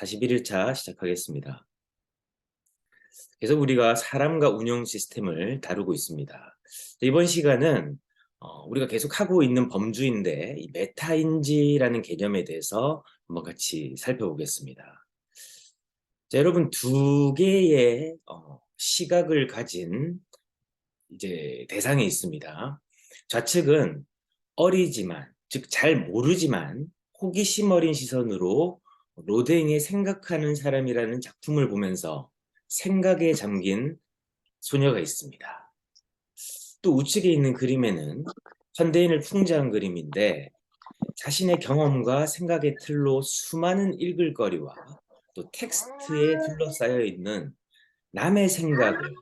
41일차 시작하겠습니다. 그래서 우리가 사람과 운영 시스템을 다루고 있습니다. 이번 시간은 어, 우리가 계속 하고 있는 범주인데 이 메타인지라는 개념에 대해서 한번 같이 살펴보겠습니다. 자, 여러분 두 개의 어, 시각을 가진 이제 대상이 있습니다. 좌측은 어리지만 즉 잘 모르지만 호기심 어린 시선으로 로댕의 생각하는 사람이라는 작품을 보면서 생각에 잠긴 소녀가 있습니다. 또 우측에 있는 그림에는 현대인을 풍자한 그림인데 자신의 경험과 생각의 틀로 수많은 읽을거리와 또 텍스트에 둘러싸여 있는 남의 생각을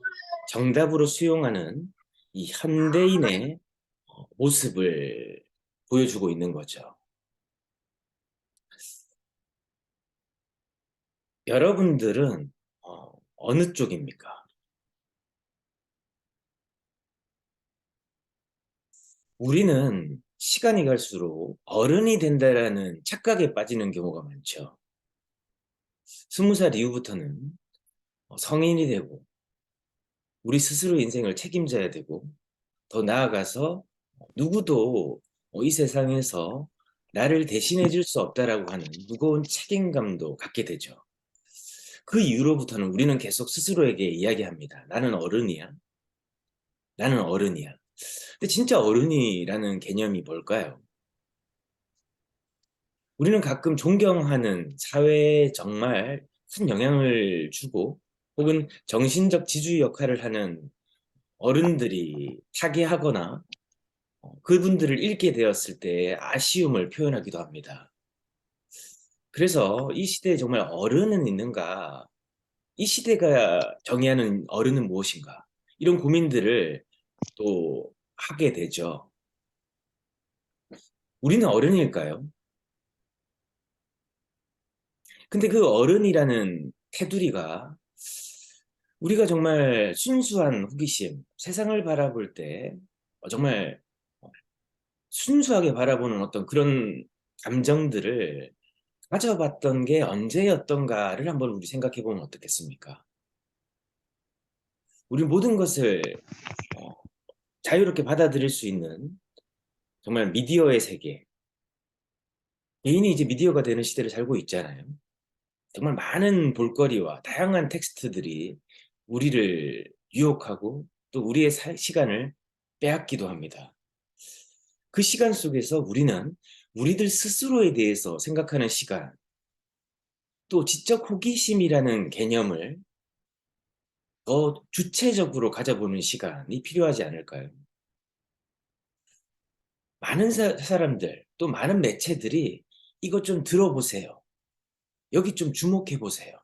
정답으로 수용하는 이 현대인의 어, 모습을 보여주고 있는 거죠. 여러분들은 어, 어느 쪽입니까? 우리는 시간이 갈수록 어른이 된다라는 착각에 빠지는 경우가 많죠. 스무 살 이후부터는 어, 성인이 되고 우리 스스로 인생을 책임져야 되고 더 나아가서 누구도 어, 이 세상에서 나를 대신해 줄 수 없다라고 하는 무거운 책임감도 갖게 되죠. 그 이후로부터는 우리는 계속 스스로에게 이야기합니다. 나는 어른이야. 나는 어른이야. 근데 진짜 어른이라는 개념이 뭘까요? 우리는 가끔 존경하는 사회에 정말 큰 영향을 주고 혹은 정신적 지주 역할을 하는 어른들이 타계하거나 어, 그분들을 읽게 되었을 때 아쉬움을 표현하기도 합니다. 그래서 이 시대에 정말 어른은 있는가? 이 시대가 정의하는 어른은 무엇인가? 이런 고민들을 또 하게 되죠. 우리는 어른일까요? 근데 그 어른이라는 테두리가 우리가 정말 순수한 호기심, 세상을 바라볼 때 정말 순수하게 바라보는 어떤 그런 감정들을 가져봤던 게 언제였던가를 한번 우리 생각해 보면 어떻겠습니까? 우리 모든 것을 어, 자유롭게 받아들일 수 있는 정말 미디어의 세계 개인이 이제 미디어가 되는 시대를 살고 있잖아요. 정말 많은 볼거리와 다양한 텍스트들이 우리를 유혹하고 또 우리의 시간을 빼앗기도 합니다. 그 시간 속에서 우리는 우리들 스스로에 대해서 생각하는 시간, 또 지적 호기심이라는 개념을 더 주체적으로 가져보는 시간이 필요하지 않을까요? 많은 사, 사람들, 또 많은 매체들이 이것 좀 들어보세요. 여기 좀 주목해 보세요.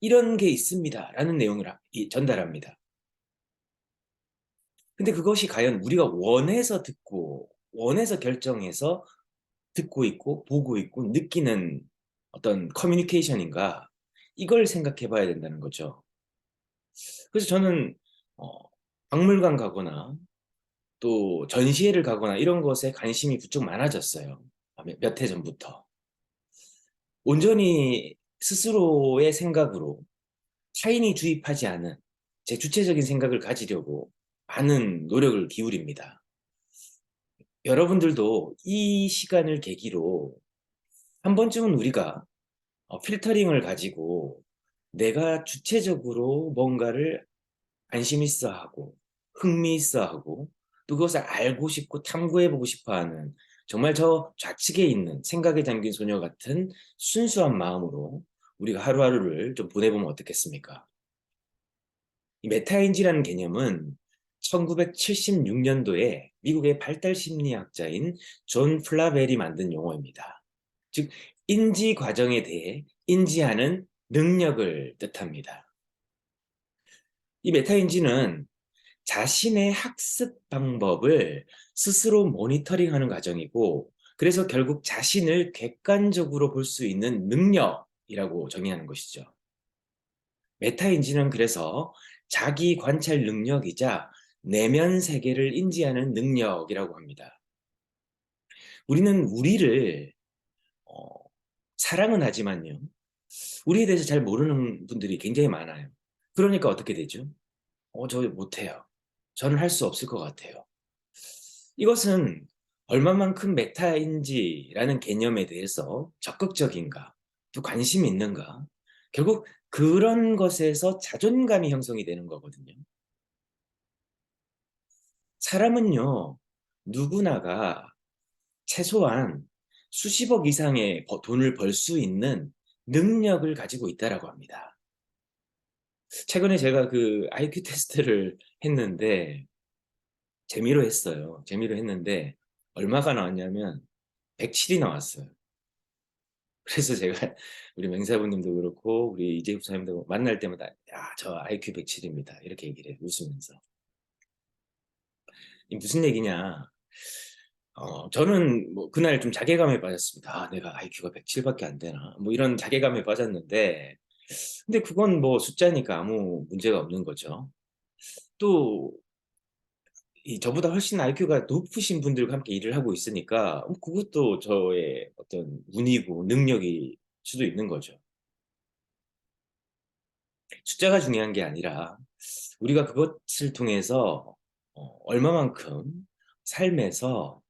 이런 게 있습니다. 라는 내용을 전달합니다. 근데 그것이 과연 우리가 원해서 듣고 원해서 결정해서 듣고 있고 보고 있고 느끼는 어떤 커뮤니케이션인가 이걸 생각해 봐야 된다는 거죠. 그래서 저는 어, 박물관 가거나 또 전시회를 가거나 이런 것에 관심이 부쩍 많아졌어요. 몇 해 전부터. 온전히 스스로의 생각으로 타인이 주입하지 않은 제 주체적인 생각을 가지려고 많은 노력을 기울입니다. 여러분들도 이 시간을 계기로 한 번쯤은 우리가 어, 필터링을 가지고 내가 주체적으로 뭔가를 관심 있어 하고 흥미 있어 하고 또 그것을 알고 싶고 탐구해 보고 싶어 하는 정말 저 좌측에 있는 생각에 잠긴 소녀 같은 순수한 마음으로 우리가 하루하루를 좀 보내보면 어떻겠습니까? 이 메타인지라는 개념은 1976년도에 미국의 발달 심리학자인 존 플라벨이 만든 용어입니다. 즉 인지 과정에 대해 인지하는 능력을 뜻합니다. 이 메타인지는 자신의 학습 방법을 스스로 모니터링하는 과정이고 그래서 결국 자신을 객관적으로 볼 수 있는 능력이라고 정의하는 것이죠. 메타인지는 그래서 자기 관찰 능력이자 내면 세계를 인지하는 능력이라고 합니다. 우리는 우리를 어, 사랑은 하지만요. 우리에 대해서 잘 모르는 분들이 굉장히 많아요. 그러니까 어떻게 되죠? 어, 저 못해요. 저는 할 수 없을 것 같아요. 이것은 얼마만큼 메타인지라는 개념에 대해서 적극적인가, 또 관심이 있는가, 결국 그런 것에서 자존감이 형성이 되는 거거든요. 사람은요, 누구나가 최소한 수십억 이상의 버- 돈을 벌 수 있는 능력을 가지고 있다라고 합니다. 최근에 제가 그 IQ 테스트를 했는데 재미로 했어요. 재미로 했는데 얼마가 나왔냐면 107이 나왔어요. 그래서 제가 우리 맹사부님도 그렇고 우리 이재국 사님도 만날 때마다 야, 저 IQ 107입니다. 이렇게 얘기를 해요. 웃으면서. 이 무슨 얘기냐? 어, 저는 뭐 그날 좀 자괴감에 빠졌습니다. 아, 내가 IQ가 107밖에 안 되나? 뭐 이런 자괴감에 빠졌는데 근데 그건 뭐 숫자니까 아무 문제가 없는 거죠. 또 이 저보다 훨씬 IQ가 높으신 분들과 함께 일을 하고 있으니까 뭐 그것도 저의 어떤 운이고 능력일 수도 있는 거죠. 숫자가 중요한 게 아니라 우리가 그것을 통해서 어, 얼마만큼 삶에서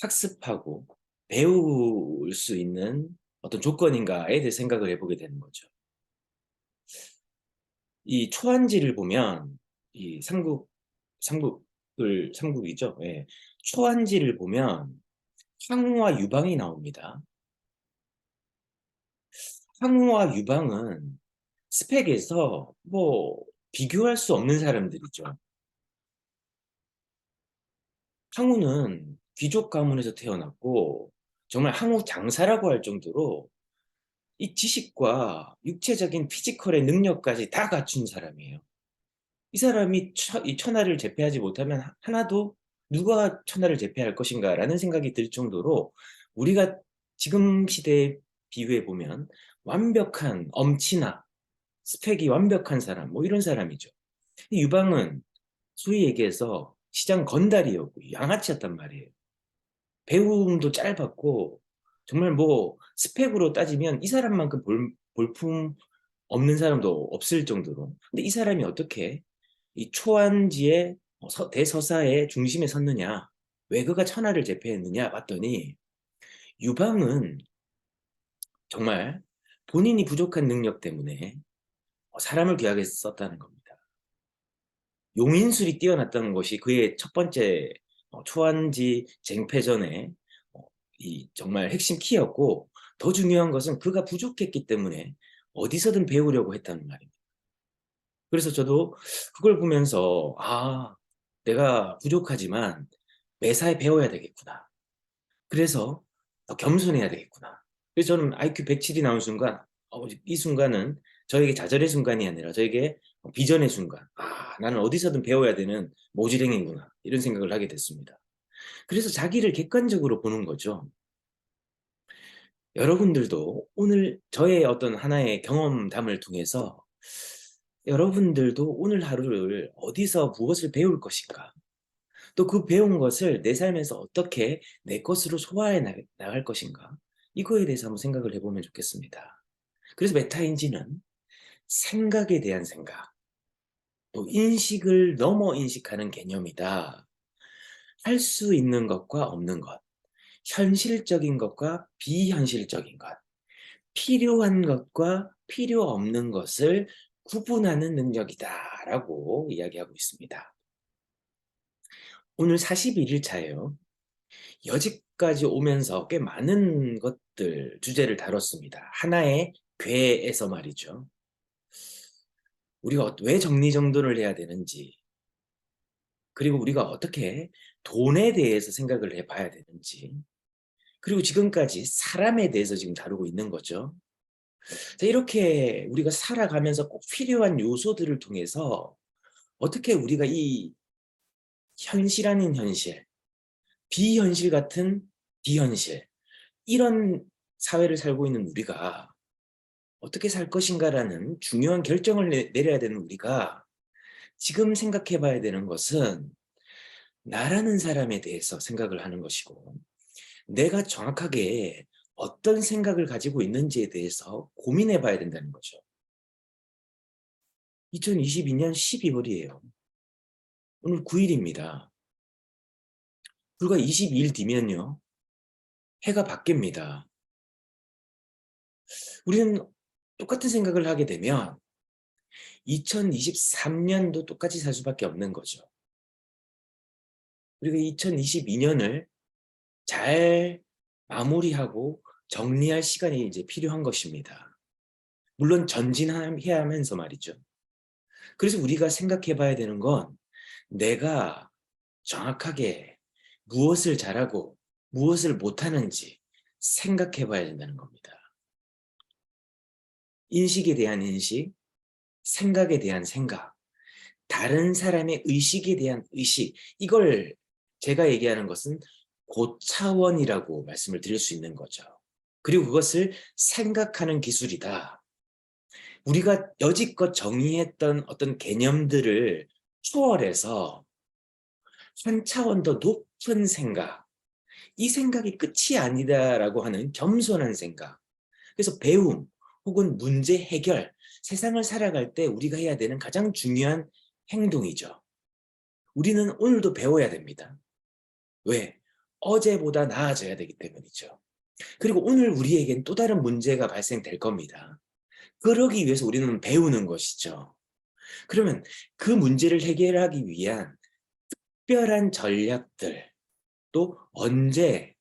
학습하고 배울 수 있는 어떤 조건인가에 대해 생각을 해보게 되는 거죠. 이 초한지를 보면 이 삼국 삼국을 삼국이죠. 예. 초한지를 보면 황후와 유방이 나옵니다. 황후와 유방은 스펙에서 뭐 비교할 수 없는 사람들이죠. 황후는 귀족 가문에서 태어났고 정말 황후 장사라고 할 정도로 이 지식과 육체적인 피지컬의 능력까지 다 갖춘 사람이에요. 이 사람이 처, 이 천하를 제패하지 못하면 하- 하나도 누가 천하를 제패할 것인가 라는 생각이 들 정도로 우리가 지금 시대에 비유해 보면 완벽한 엄친아, 스펙이 완벽한 사람, 뭐 이런 사람이죠. 이 유방은 소위 얘기해서 시장 건달이었고 양아치였단 말이에요. 배움도 짧았고 정말 뭐 스펙으로 따지면 이 사람만큼 볼, 볼품 없는 사람도 없을 정도로 근데 이 사람이 어떻게 이 초안지의 대서사의 중심에 섰느냐 왜 그가 천하를 제패했느냐 봤더니 유방은 정말 본인이 부족한 능력 때문에 어, 사람을 귀하게 썼다는 겁니다. 용인술이 뛰어났다는 것이 그의 첫 번째 어, 초안지 쟁패전의 어, 이 정말 핵심 키였고 더 중요한 것은 그가 부족했기 때문에 어디서든 배우려고 했다는 말입니다. 그래서 저도 그걸 보면서 아 내가 부족하지만 매사에 배워야 되겠구나. 그래서 더 겸손해야 되겠구나. 그래서 저는 IQ 107이 나온 순간 어, 이 순간은 저에게 좌절의 순간이 아니라 저에게 비전의 순간. 아, 나는 어디서든 배워야 되는 모지랭이구나. 이런 생각을 하게 됐습니다. 그래서 자기를 객관적으로 보는 거죠. 여러분들도 오늘 저의 어떤 하나의 경험담을 통해서 여러분들도 오늘 하루를 어디서 무엇을 배울 것인가? 또 그 배운 것을 내 삶에서 어떻게 내 것으로 소화해 나- 나갈 것인가? 이거에 대해서 한번 생각을 해보면 좋겠습니다. 그래서 메타인지는 생각에 대한 생각, 또 인식을 넘어 인식하는 개념이다. 할 수 있는 것과 없는 것, 현실적인 것과 비현실적인 것, 필요한 것과 필요 없는 것을 구분하는 능력이다 라고 이야기하고 있습니다. 오늘 41일 차예요. 여지까지 오면서 꽤 많은 것들 주제를 다뤘습니다. 하나의 괴에서 말이죠. 우리가 어- 왜 정리정돈을 해야 되는지, 그리고 우리가 어떻게 돈에 대해서 생각을 해봐야 되는지, 그리고 지금까지 사람에 대해서 지금 다루고 있는 거죠. 자, 이렇게 우리가 살아가면서 꼭 필요한 요소들을 통해서 어떻게 우리가 이 현실 아닌 현실, 비현실 같은 비현실, 이런 사회를 살고 있는 우리가 어떻게 살 것인가라는 중요한 결정을 내, 내려야 되는 우리가 지금 생각해 봐야 되는 것은 나라는 사람에 대해서 생각을 하는 것이고 내가 정확하게 어떤 생각을 가지고 있는지에 대해서 고민해 봐야 된다는 거죠. 2022년 12월이에요. 오늘 9일입니다. 불과 22일 뒤면요. 해가 바뀝니다. 우리는 똑같은 생각을 하게 되면 2023년도 똑같이 살 수밖에 없는 거죠. 그리고 2022년을 잘 마무리하고 정리할 시간이 이제 필요한 것입니다. 물론 전진해야 하면서 말이죠. 그래서 우리가 생각해 봐야 되는 건 내가 정확하게 무엇을 잘하고 무엇을 못하는지 생각해 봐야 된다는 겁니다. 인식에 대한 인식, 생각에 대한 생각, 다른 사람의 의식에 대한 의식, 이걸 제가 얘기하는 것은 고차원이라고 말씀을 드릴 수 있는 거죠. 그리고 그것을 생각하는 기술이다. 우리가 여지껏 정의했던 어떤 개념들을 초월해서 한 차원 더 높은 생각, 이 생각이 끝이 아니다라고 하는 겸손한 생각. 그래서 배움 혹은 문제 해결, 세상을 살아갈 때 우리가 해야 되는 가장 중요한 행동이죠. 우리는 오늘도 배워야 됩니다. 왜? 어제보다 나아져야 되기 때문이죠. 그리고 오늘 우리에겐 또 다른 문제가 발생될 겁니다. 그러기 위해서 우리는 배우는 것이죠. 그러면 그 문제를 해결하기 위한 특별한 전략들, 또 언제,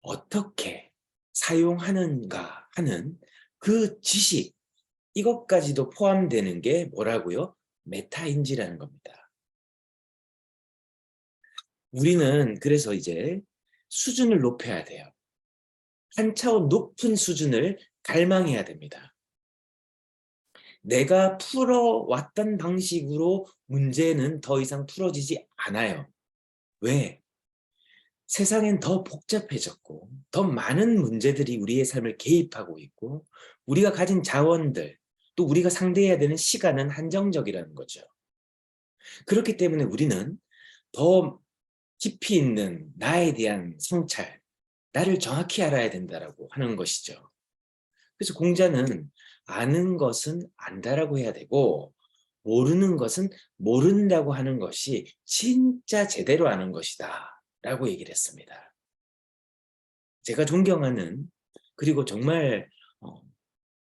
어떻게 사용하는가 하는 그 지식, 이것까지도 포함되는 게 뭐라고요? 메타인지라는 겁니다. 우리는 그래서 이제 수준을 높여야 돼요. 한 차원 높은 수준을 갈망해야 됩니다. 내가 풀어왔던 방식으로 문제는 더 이상 풀어지지 않아요. 왜? 세상엔 더 복잡해졌고 더 많은 문제들이 우리의 삶을 개입하고 있고 우리가 가진 자원들 또 우리가 상대해야 되는 시간은 한정적이라는 거죠. 그렇기 때문에 우리는 더 깊이 있는 나에 대한 성찰, 나를 정확히 알아야 된다라고 하는 것이죠. 그래서 공자는 아는 것은 안다라고 해야 되고 모르는 것은 모른다고 하는 것이 진짜 제대로 아는 것이다 라고 얘기를 했습니다. 제가 존경하는 그리고 정말 어,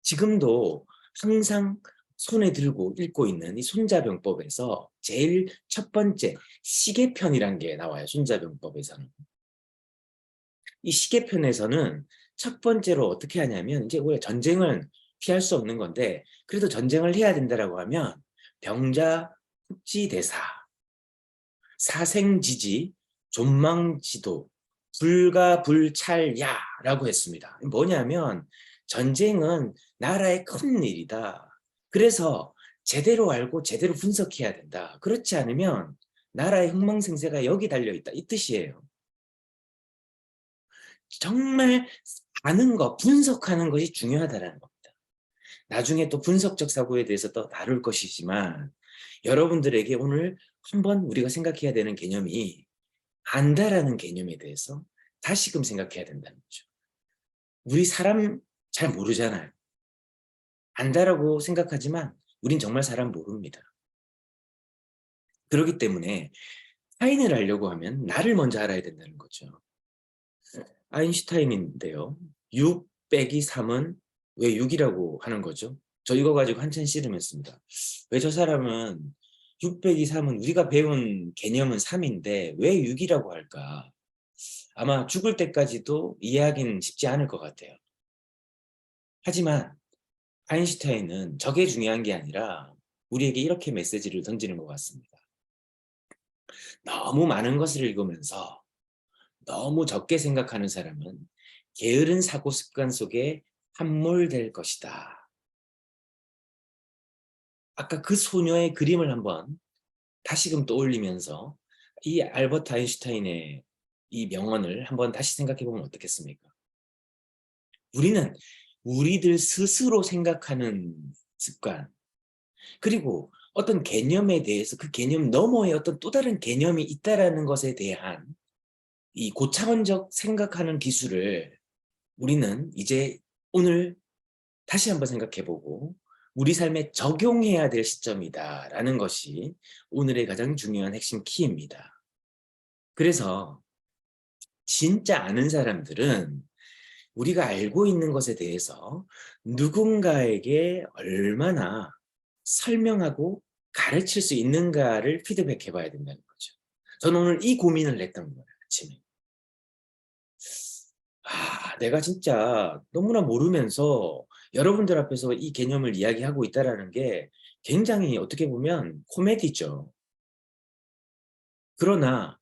지금도 항상 손에 들고 읽고 있는 이 손자병법에서 제일 첫 번째 시계편이란 게 나와요. 손자병법에서는. 이 시계편에서는 첫 번째로 어떻게 하냐면 이제 원래 전쟁은 피할 수 없는 건데 그래도 전쟁을 해야 된다라고 하면 병자 국지대사 사생지지 존망지도 불가불찰야라고 했습니다. 뭐냐면 전쟁은 나라의 큰 일이다. 그래서 제대로 알고 제대로 분석해야 된다. 그렇지 않으면 나라의 흥망생세가 여기 달려있다. 이 뜻이에요. 정말 아는 것, 분석하는 것이 중요하다는 겁니다. 나중에 또 분석적 사고에 대해서 또 다룰 것이지만 여러분들에게 오늘 한번 우리가 생각해야 되는 개념이 안다라는 개념에 대해서 다시금 생각해야 된다는 거죠. 우리 사람 잘 모르잖아요. 안다라고 생각하지만 우린 정말 사람 모릅니다. 그렇기 때문에 타인을 알려고 하면 나를 먼저 알아야 된다는 거죠. 아인슈타인인데요. 6 빼기 3은 왜 6이라고 하는 거죠? 저 이거 가지고 한참 씨름했습니다. 왜 저 사람은 6 빼기 3은 우리가 배운 개념은 3인데 왜 6이라고 할까? 아마 죽을 때까지도 이해하기는 쉽지 않을 것 같아요. 하지만 아인슈타인은 저게 중요한 게 아니라 우리에게 이렇게 메시지를 던지는 것 같습니다. 너무 많은 것을 읽으면서 너무 적게 생각하는 사람은 게으른 사고 습관 속에 함몰될 것이다. 아까 그 소녀의 그림을 한번 다시금 떠올리면서 이 알버트 아인슈타인의 이 명언을 한번 다시 생각해 보면 어떻겠습니까? 우리는 우리들 스스로 생각하는 습관 그리고 어떤 개념에 대해서 그 개념 너머에 어떤 또 다른 개념이 있다라는 것에 대한 이 고차원적 생각하는 기술을 우리는 이제 오늘 다시 한번 생각해보고 우리 삶에 적용해야 될 시점이다라는 것이 오늘의 가장 중요한 핵심 키입니다. 그래서 진짜 아는 사람들은 우리가 알고 있는 것에 대해서 누군가에게 얼마나 설명하고 가르칠 수 있는가를 피드백해 봐야 된다는 거죠. 저는 오늘 이 고민을 했던 거예요, 아침에. 아, 내가 진짜 너무나 모르면서 여러분들 앞에서 이 개념을 이야기하고 있다라는 게 굉장히 어떻게 보면 코미디죠. 그러나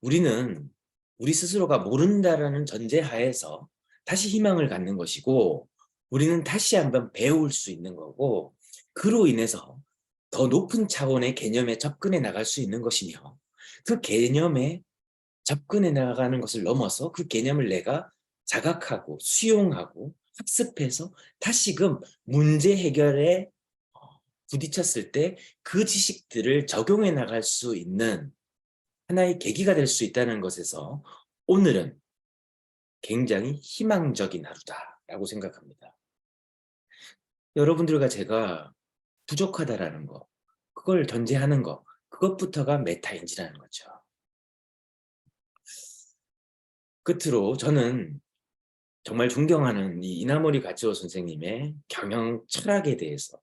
우리는 우리 스스로가 모른다라는 전제 하에서 다시 희망을 갖는 것이고 우리는 다시 한번 배울 수 있는 거고 그로 인해서 더 높은 차원의 개념에 접근해 나갈 수 있는 것이며 그 개념에 접근해 나가는 것을 넘어서 그 개념을 내가 자각하고 수용하고 학습해서 다시금 문제 해결에 어, 부딪혔을 때 그 지식들을 적용해 나갈 수 있는 하나의 계기가 될 수 있다는 것에서 오늘은 굉장히 희망적인 하루다라고 생각합니다. 여러분들과 제가 부족하다라는 거, 그걸 전제하는 거, 그것부터가 메타인지라는 거죠. 끝으로 저는 정말 존경하는 이 이나모리 가츠오 선생님의 경영 철학에 대해서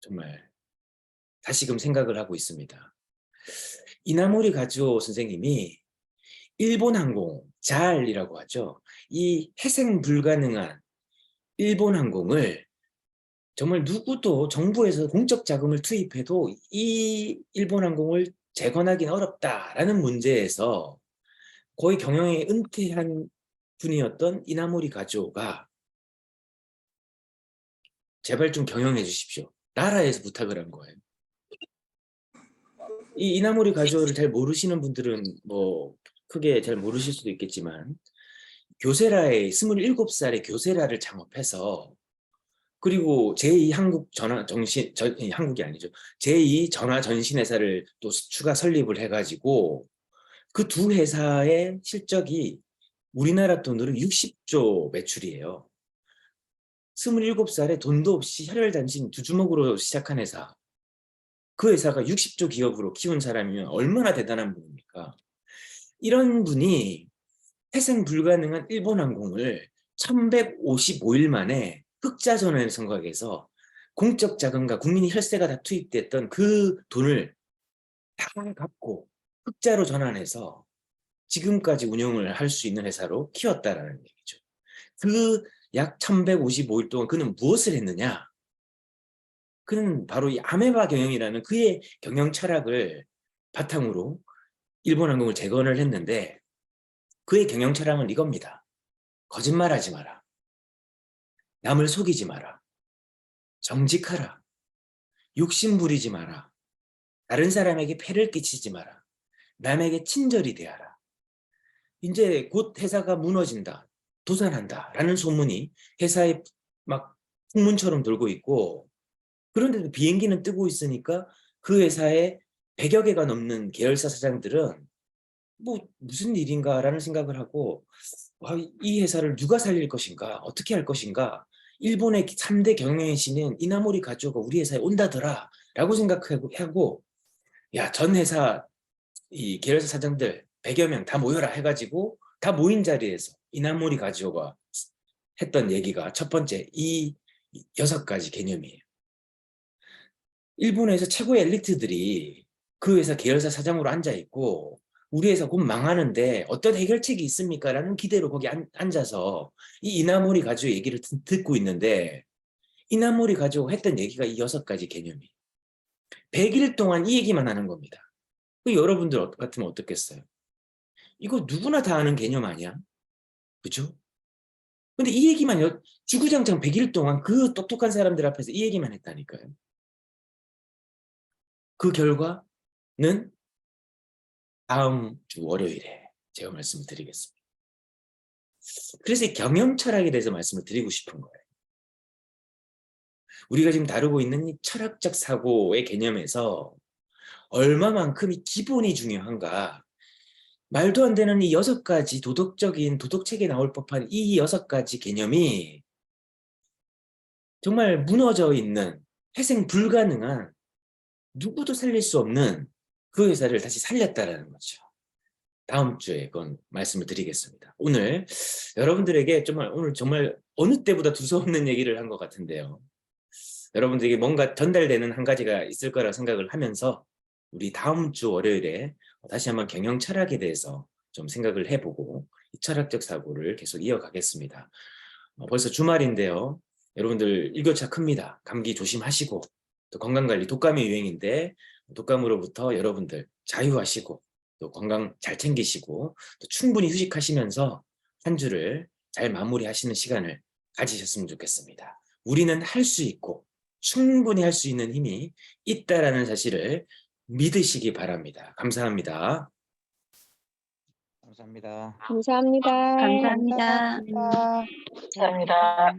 정말 다시금 생각을 하고 있습니다. 이나모리 가츠오 선생님이 일본 항공, 잘이라고 하죠. 이 회생 불가능한 일본 항공을 정말 누구도 정부에서 공적 자금을 투입해도 이 일본 항공을 재건하기는 어렵다라는 문제에서 거의 경영에 은퇴한 분이었던 이나모리 가조가 제발 좀 경영해 주십시오. 나라에서 부탁을 한 거예요. 이 이나모리 가조를 잘 모르시는 분들은 뭐 크게 잘 모르실 수도 있겠지만 교세라의 27살의 교세라를 창업해서 그리고 제2 한국 전화 정신 전, 한국이 아니죠. 제2 전화 전신 회사를 또 추가 설립을 해 가지고 그 두 회사의 실적이 우리나라 돈으로 60조 매출이에요. 27살에 돈도 없이 혈혈단신 두 주먹으로 시작한 회사. 그 회사가 60조 기업으로 키운 사람이면 얼마나 대단한 분입니까? 이런 분이 태생 불가능한 일본 항공을 1155일 만에 흑자 전환 선각에서 공적 자금과 국민의 혈세가 다 투입됐던 그 돈을 다 갚고 흑자로 전환해서 지금까지 운영을 할 수 있는 회사로 키웠다라는 얘기죠. 그 약 1155일 동안 그는 무엇을 했느냐? 그는 바로 이 아메바 경영이라는 그의 경영 철학을 바탕으로 일본 항공을 재건을 했는데 그의 경영 철학은 이겁니다. 거짓말하지 마라. 남을 속이지 마라. 정직하라. 욕심 부리지 마라. 다른 사람에게 폐를 끼치지 마라. 남에게 친절히 대하라. 이제 곧 회사가 무너진다. 도산한다. 라는 소문이 회사에 막 풍문처럼 돌고 있고 그런데도 비행기는 뜨고 있으니까 그 회사에 100여 개가 넘는 계열사 사장들은 뭐 무슨 일인가라는 생각을 하고 아, 이 회사를 누가 살릴 것인가 어떻게 할 것인가 일본의 3대 경영의 신인 이나모리 가조가 우리 회사에 온다더라 라고 생각하고 야 전 회사 이 계열사 사장들 100여 명 다 모여라 해가지고 다 모인 자리에서 이나모리 가지오가 했던 얘기가 첫 번째 이 여섯 가지 개념이에요. 일본에서 최고의 엘리트들이 그 회사 계열사 사장으로 앉아 있고 우리 회사 곧 망하는데 어떤 해결책이 있습니까? 라는 기대로 거기 앉, 아서 이 이나모리 가지오 얘기를 듣고 있는데 이나모리 가지오 했던 얘기가 이 여섯 가지 개념이에요. 100일 동안 이 얘기만 하는 겁니다. 그 여러분들 같으면 어떻겠어요? 이거 누구나 다 아는 개념 아니야? 그죠? 근데 이 얘기만 주구장창 100일 동안 그 똑똑한 사람들 앞에서 이 얘기만 했다니까요. 그 결과는 다음 주 월요일에 제가 말씀을 드리겠습니다. 그래서 이 경영 철학에 대해서 말씀을 드리고 싶은 거예요. 우리가 지금 다루고 있는 이 철학적 사고의 개념에서 얼마만큼 이 기본이 중요한가 말도 안 되는 이 여섯 가지 도덕적인 도덕책에 나올 법한 이 여섯 가지 개념이 정말 무너져 있는 회생 불가능한 누구도 살릴 수 없는 그 회사를 다시 살렸다라는 거죠. 다음 주에 그건 말씀을 드리겠습니다. 오늘 여러분들에게 정말 오늘 정말 어느 때보다 두서없는 얘기를 한 것 같은데요. 여러분들에게 뭔가 전달되는 한 가지가 있을 거라 생각을 하면서 우리 다음 주 월요일에 다시 한번 경영 철학에 대해서 좀 생각을 해보고 이 철학적 사고를 계속 이어가겠습니다. 어, 벌써 주말인데요. 여러분들 일교차 큽니다. 감기 조심하시고 또 건강관리 독감이 유행인데 독감으로부터 여러분들 자유하시고 또 건강 잘 챙기시고 또 충분히 휴식하시면서 한 주를 잘 마무리하시는 시간을 가지셨으면 좋겠습니다. 우리는 할 수 있고 충분히 할 수 있는 힘이 있다라는 사실을 믿으시기 바랍니다. 감사합니다. 감사합니다. 감사합니다. 감사합니다. 감사합니다. 감사합니다.